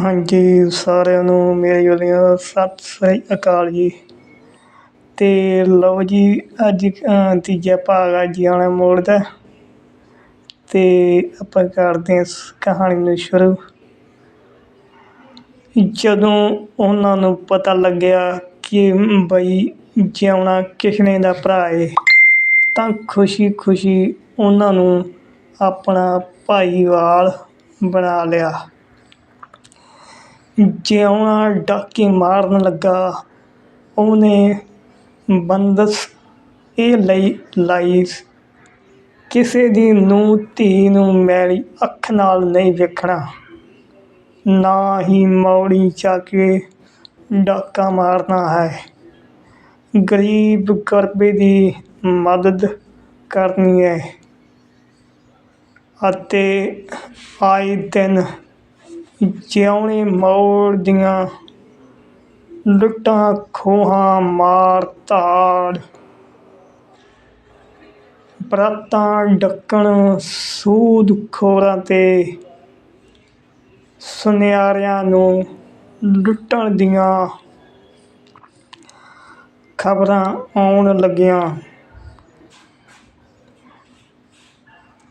ਹਾਂਜੀ, ਸਾਰਿਆਂ ਨੂੰ ਮੇਰੇ ਵੱਲੋਂ ਸਤਿ ਸ੍ਰੀ ਅਕਾਲ ਜੀ। ਅਤੇ ਲਓ ਜੀ, ਅੱਜ ਤੀਜਾ ਭਾਗ ਆ ਜਿਆਣਾ ਮੋੜ ਦਾ। ਅਤੇ ਆਪਾਂ ਕਰਦੇ ਹਾਂ ਇਸ ਕਹਾਣੀ ਨੂੰ ਸ਼ੁਰੂ। ਜਦੋਂ ਉਹਨਾਂ ਨੂੰ ਪਤਾ ਲੱਗਿਆ ਕਿ, ਬਈ, ਜਿਉਣਾ ਕਿਸ਼ਨੇ ਦਾ ਭਰਾ ਏ, ਤਾਂ ਖੁਸ਼ੀ ਖੁਸ਼ੀ ਉਹਨਾਂ ਨੂੰ ਆਪਣਾ ਭਾਈਵਾਲ ਬਣਾ ਲਿਆ। ਜਿਉਣਾ, ਡਾਕੇ ਮਾਰਨ ਲੱਗਾ। ਉਹਨੇ ਬੰਦਸ ਇਹ ਲਈ ਲਾਈ ਕਿਸੇ ਦੀ ਨੂੰ ਧੀ ਨੂੰ ਮੈਲੀ ਅੱਖ ਨਾਲ ਨਹੀਂ ਵੇਖਣਾ। ਨਾ ਹੀ ਮੌੜੀ ਜਾ ਕੇ ਡਾਕਾ ਮਾਰਨਾ ਹੈ। ਗਰੀਬ ਗਰਬੇ ਦੀ ਮਦਦ ਕਰਨੀ ਹੈ। ਅਤੇ ਆਏ ਦਿਨ ਜਿਉਣੇ ਮੌੜ ਦੀਆਂ ਲੁੱਟਾਂ, ਖੋਹਾਂ ਮਾਰ ਧਾੜ ਬਰਾਤਾਂ ਡੱਕਣ ਸੂਦ ਖੋਰਾਂ ਤੇ ਸੁਨਿਆਰਿਆਂ ਨੂੰ ਲੁੱਟਣ ਦੀਆਂ ਖਬਰਾਂ ਆਉਣ ਲੱਗੀਆਂ।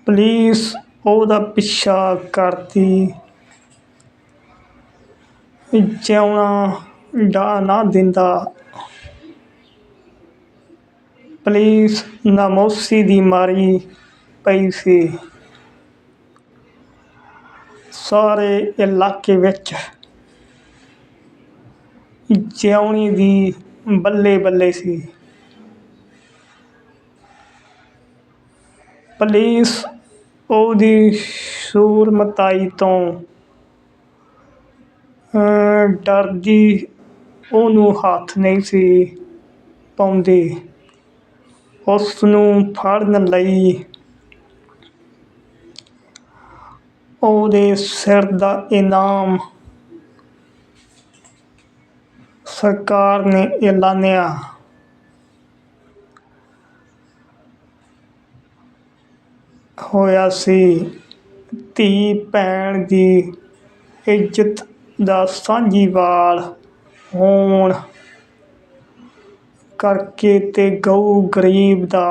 ਪੁਲਿਸ ਉਹਦਾ ਪਿੱਛਾ ਕਰਦੀ ਜਿਉਣਾ ਡਾ ਨਾ ਦਿੰਦਾ। ਪੁਲਿਸ ਨਾਮੋਸੀ ਦੀ ਮਾਰੀ ਪਈ ਸੀ। ਸਾਰੇ ਇਲਾਕੇ ਵਿੱਚ ਜਿਉਣੀ ਦੀ ਬੱਲੇ ਬੱਲੇ ਸੀ। ਪੁਲਿਸ ਉਹਦੀ ਸੂਰਮਤਾਈ ਤੋਂ ਡਰਦੀ ਉਹਨੂੰ ਹੱਥ ਨਹੀਂ ਸੀ ਪਾਉਂਦੀ। ਉਸ ਨੂੰ ਫੜਨ ਲਈ ਉਹਦੇ ਸਿਰ ਦਾ ਇਨਾਮ ਸਰਕਾਰ ਨੇ ਐਲਾਨਿਆ। ਹੋਇਆ ਸੀ। ਧੀ ਭੈਣ ਦੀ ਇੱਜ਼ਤ ਦਾ ਸਾਂਝੀਵਾਲ ਹੋਣ ਕਰਕੇ ਅਤੇ ਗਊ ਗਰੀਬ ਦਾ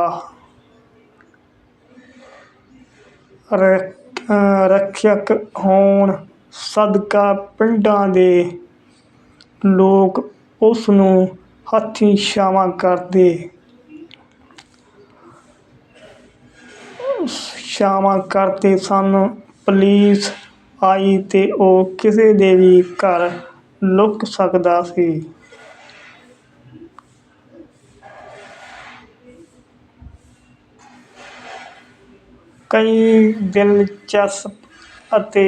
ਰੱਖ- ਰੱਖਿਅਕ ਹੋਣ ਸਦਕਾ ਪਿੰਡਾਂ ਦੇ ਲੋਕ ਉਸ ਨੂੰ ਹੱਥੀਂ ਛਾਵਾਂ ਕਰਦੇ। ਛਾਵਾਂ ਕਰਦੇ ਸਨ। ਪੁਲੀਸ ਆਈ ਅਤੇ ਉਹ ਕਿਸੇ ਦੇ ਵੀ ਘਰ ਲੁਕ ਸਕਦਾ ਸੀ। ਕਈ ਦਿਲਚਸਪ ਅਤੇ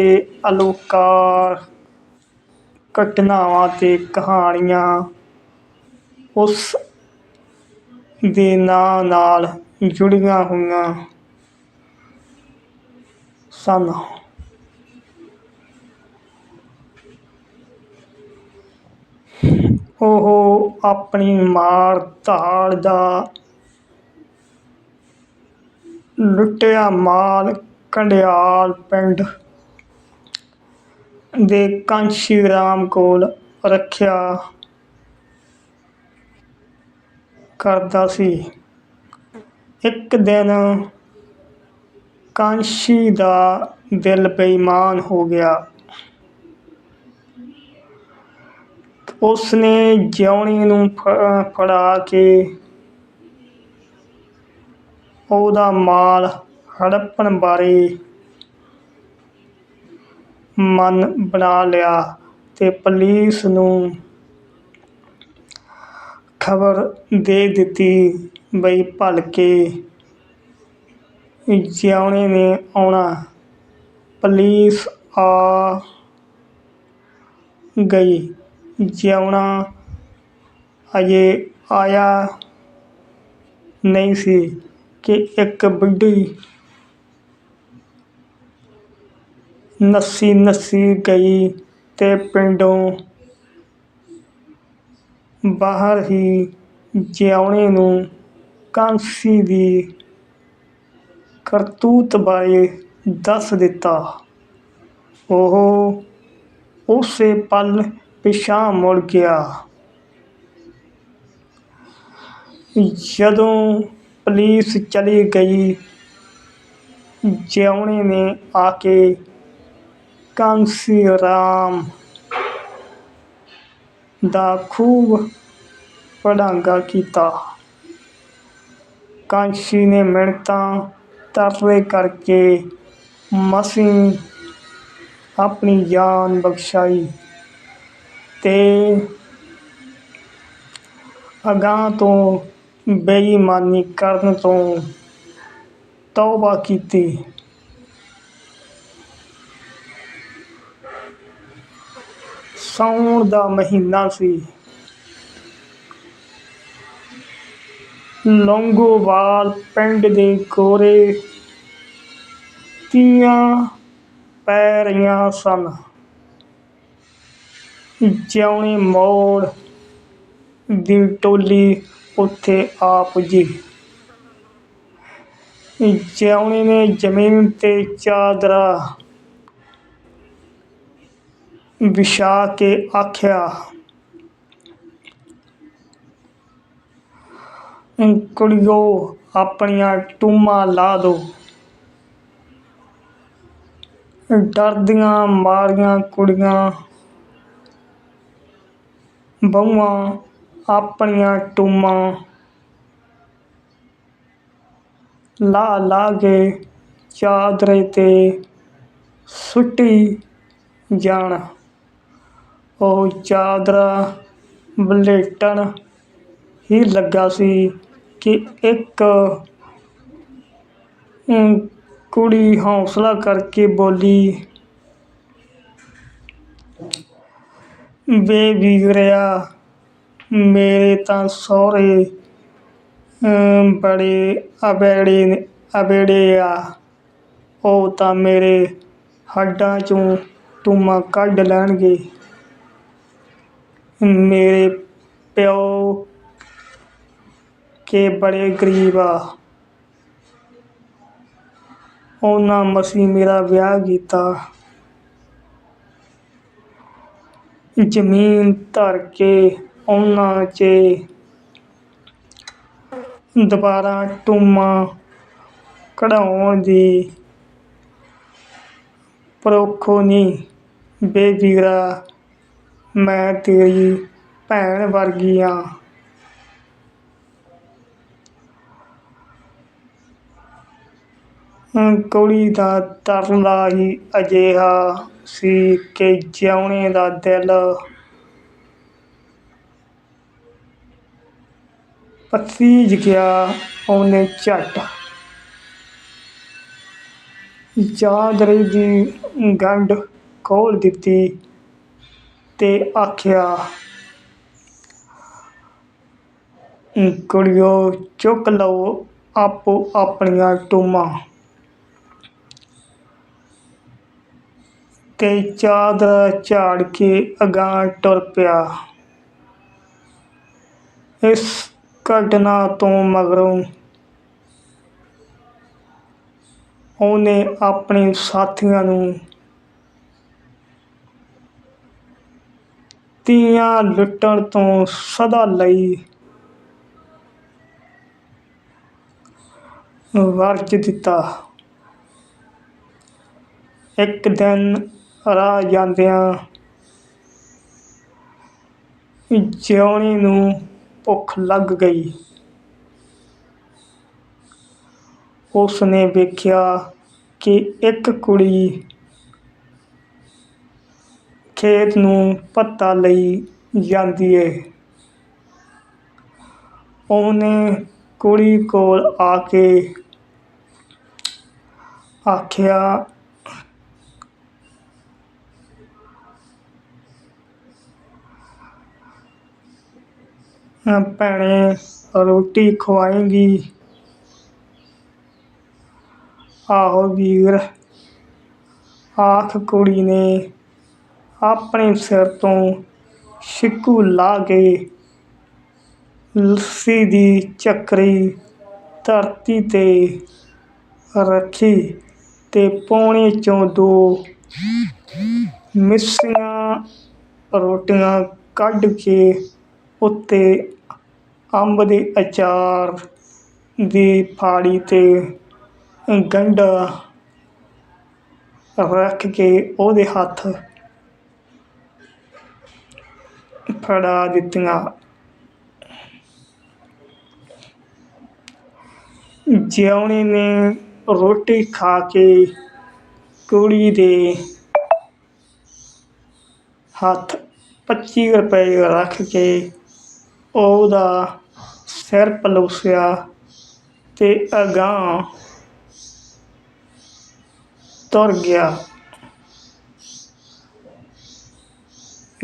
ਅਲੋਕਾਰ ਘਟਨਾਵਾਂ ਅਤੇ ਕਹਾਣੀਆਂ ਉਸ ਦੇ ਨਾਂ ਨਾਲ ਜੁੜੀਆਂ ਹੋਈਆਂ ਸਨ। ਉਹ ਆਪਣੀ ਮਾਰ ਧਾੜ ਦਾ ਲੁੱਟਿਆ ਮਾਲ ਕੰਡਿਆਲ ਪਿੰਡ ਦੇ ਕਾਂਸ਼ੀ ਰਾਮ ਕੋਲ ਰੱਖਿਆ ਕਰਦਾ ਸੀ। ਇੱਕ ਦਿਨ ਕਾਂਸ਼ੀ ਦਾ ਦਿਲ ਬੇਈਮਾਨ ਹੋ ਗਿਆ। ਉਸਨੇ ਜਿਉਣੀ ਨੂੰ ਫੜਾ ਕੇ ਉਹਦਾ ਮਾਲ ਹੜੱਪਣ ਬਾਰੇ ਮਨ ਬਣਾ ਲਿਆ ਅਤੇ ਪੁਲਿਸ ਨੂੰ ਖਬਰ ਦੇ ਦਿੱਤੀ ਬਈ ਭਲਕੇ ਜਿਉਣੇ ਨੇ ਆਉਣਾ। ਪੁਲਿਸ ਆ ਗਈ। ਜਿਉਣਾ ਅਜੇ ਆਇਆ ਨਹੀਂ ਸੀ ਕਿ ਇੱਕ ਬੁੱਢੀ ਨੱਸੀ ਨੱਸੀ ਗਈ ਤੇ ਪਿੰਡੋਂ ਬਾਹਰ ਹੀ ਜਿਉਣੇ ਨੂੰ ਕਾਂਸੀ ਦੀ ਕਰਤੂਤ ਬਾਰੇ ਦੱਸ ਦਿੱਤਾ। ਉਹ ਉਸੇ ਪਲ ਪਿਛਾਂਹ ਮੁੜ ਗਿਆ। ਜਦੋਂ ਪੁਲਿਸ ਚਲੀ ਗਈ, ਜਿਉਣੇ ਨੇ ਆ ਕੇ ਕਾਂਸੀ ਰਾਮ ਦਾ ਖੂਬ ਪੜਾਂਗਾ ਕੀਤਾ। ਕਾਂਸ਼ੀ ਨੇ ਮਿਹਨਤਾਂ ਤਰਲੇ ਕਰਕੇ ਮਸੀਂ ਆਪਣੀ ਜਾਨ ਬਖਸ਼ਾਈ। ਤੇ ਅਗਾਂਹ ਤੋਂ ਬੇਈਮਾਨੀ ਕਰਨ ਤੋਂ ਤੌਬਾ ਕੀਤੀ। ਸਾਉਣ ਦਾ ਮਹੀਨਾ ਸੀ। ਲੌਂਗੋਵਾਲ ਪਿੰਡ ਦੇ ਗੋਰੇ ਤੀਆਂ ਪੈ ਰਹੀਆਂ ਸਨ। ਜਿਉਣੀ ਮੋੜ ਦੀ ਟੋਲੀ ਉੱਥੇ ਆ ਪੁੱਜੀ ਜਿਉਣੀ ਨੇ ਜ਼ਮੀਨ ਤੇ ਚਾਦਰਾ ਵਿਛਾ ਕੇ ਆਖਿਆ, ਕੁੜੀਓ, ਆਪਣੀਆਂ ਟੂਮਾਂ ਲਾ ਦੋ। ਡਰਦੀਆਂ ਮਾਰੀਆਂ ਕੁੜੀਆਂ ਬਹੂਆਂ, ਆਪਣੀਆਂ ਟੂਮਾਂ। ਲਾਹ ਲਾਹ ਕੇ ਚਾਦਰੇ ਤੇ ਸੁੱਟੀ ਜਾਣ। ਉਹ ਚਾਦਰਾ ਬਲੇਟਣ ਹੀ ਲੱਗਾ ਸੀ ਕਿ ਇੱਕ ਕੁੜੀ ਹੌਂਸਲਾ ਕਰਕੇ ਬੋਲੀ ਵੇ ਵੀਰਿਆ, ਮੇਰੇ ਤਾਂ ਸਹੁਰੇ ਬੜੇ ਅਬੇੜੇ ਨੇ- ਅਬੇੜੇ ਆ। ਉਹ ਤਾਂ ਮੇਰੇ ਹੱਡਾਂ ਚੋਂ ਟੂਮਾਂ ਕੱਢ ਲੈਣਗੇ। ਮੇਰੇ ਪਿਓ ਕੇ ਬੜੇ ਗਰੀਬ ਆ। ਉਹਨਾਂ ਮਸੀਂ ਮੇਰਾ ਵਿਆਹ ਕੀਤਾ। ਜ਼ਮੀਨ ਧਰ ਕੇ ਉਹਨਾਂ 'ਚ ਦੁਬਾਰਾ ਟੂਮਾਂ ਕਢਾਉਣ ਦੀ ਪਰੋਖੋ ਨਹੀਂ ਬੇਵੀਰਾ, ਮੈਂ ਤੇਰੀ ਭੈਣ ਵਰਗੀ ਆ। ਕੁੜੀ ਦਾ ਤਰਲਾ ਹੀ ਅਜਿਹਾ ਸੀ ਕਿ ਜਿਉਣੇ ਦਾ ਦਿਲ ਪਸੀਜ ਗਿਆ, ਉਹਨੇ ਝਟ ਚਾਦਰੇ ਦੀ ਗੰਢ ਖੋਲ ਦਿੱਤੀ ਤੇ ਆਖਿਆ, ਕੁੜੀਓ, ਚੁੱਕ ਲਓ ਆਪੋ ਆਪਣੀਆਂ ਟੂਮਾਂ। ਤੇ ਚਾਦਰ ਝਾੜ ਕੇ ਅਗਾਂਹ ਟੁਰ ਪਿਆ। ਇਸ ਘਟਨਾ ਤੋਂ ਮਗਰੋਂ ਉਹਨੇ ਆਪਣੇ ਸਾਥੀਆਂ ਨੂੰ ਤੀਆਂ ਲੁੱਟਣ ਤੋਂ ਸਦਾ ਲਈ ਵਰਜ ਦਿੱਤਾ। ਇੱਕ ਦਿਨ ਰਾਹ ਜਾਂਦਿਆਂ ਜਿਉਣੀ ਨੂੰ ਭੁੱਖ ਲੱਗ ਗਈ। ਉਸ ਨੇ ਵੇਖਿਆ ਕਿ ਇੱਕ ਕੁੜੀ ਖੇਤ ਨੂੰ ਪੱਤਾ ਲਈ ਜਾਂਦੀ ਏ। ਉਹਨੇ ਕੁੜੀ ਕੋਲ ਆ ਕੇ ਆਖਿਆ ਭੈਣੇ, ਰੋਟੀ ਖਵਾਏਂਗੀ। ਆਹੋ ਵੀਰ, ਆਖ ਕੁੜੀ ਨੇ ਆਪਣੇ ਸਿਰ ਤੋਂ ਛਿੱਕੂ ਲਾ ਕੇ ਲੱਸੀ ਦੀ ਚੱਕਰੀ ਧਰਤੀ ਤੇ ਰੱਖੀ ਤੇ ਪੌਣੇ ਚੋਂ ਦੋ ਮਿੱਸੀਆਂ ਰੋਟੀਆਂ ਕੱਢ ਕੇ ਉੱਤੇ ਅੰਬ ਦੇ ਅਚਾਰ ਦੀ ਫਾੜੀ 'ਤੇ ਗੰਢਾ ਰੱਖ ਕੇ ਉਹਦੇ ਹੱਥ ਫੜਾ ਦਿੱਤੀਆਂ। ਜਿਉਣੀ ਨੇ ਰੋਟੀ ਖਾ ਕੇ ਕੁੜੀ ਦੇ ਹੱਥ 25 ਰੁਪਏ ਰੱਖ ਕੇ ਉਹਦਾ ਸਿਰ ਪਲੋਸਿਆ ਤੇ ਅਗਾਂਹ ਤੁਰ ਗਿਆ।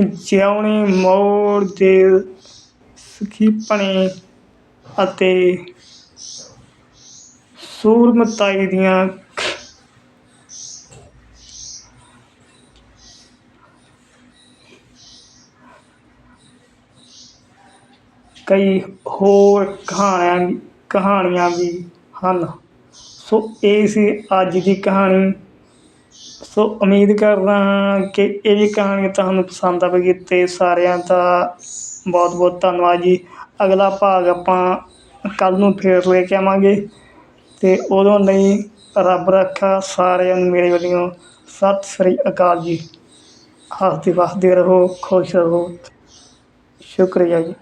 ਜਿਉਣੀ ਮੋੜ ਦੇ ਸਖੀਪਣੇ ਅਤੇ ਸੂਰਮਤਾਈ ਦੀਆਂ ਕਈ ਹੋਰ ਕਹਾਣੀਆਂ ਕਹਾਣੀਆਂ ਵੀ ਹਨ। ਸੋ ਇਹ ਸੀ ਅੱਜ ਦੀ ਕਹਾਣੀ। ਸੋ ਉਮੀਦ ਕਰਦਾ ਹਾਂ ਕਿ ਇਹ ਵੀ ਕਹਾਣੀ ਤੁਹਾਨੂੰ ਪਸੰਦ ਆਵੇਗੀ ਅਤੇ ਸਾਰਿਆਂ ਦਾ ਬਹੁਤ ਬਹੁਤ ਧੰਨਵਾਦ ਜੀ। ਅਗਲਾ ਭਾਗ ਆਪਾਂ ਕੱਲ੍ਹ ਨੂੰ ਫੇਰ ਲੈ ਕੇ ਆਵਾਂਗੇ। ਅਤੇ ਉਦੋਂ ਲਈ ਰੱਬ ਰੱਖਾ ਸਾਰਿਆਂ ਨੂੰ ਮੇਰੇ ਵੱਲੋਂ ਸਤਿ ਸ੍ਰੀ ਅਕਾਲ ਜੀ। ਹੱਸਦੇ ਵਸਦੇ ਰਹੋ, ਖੁਸ਼ ਰਹੋ। ਸ਼ੁਕਰੀਆ ਜੀ।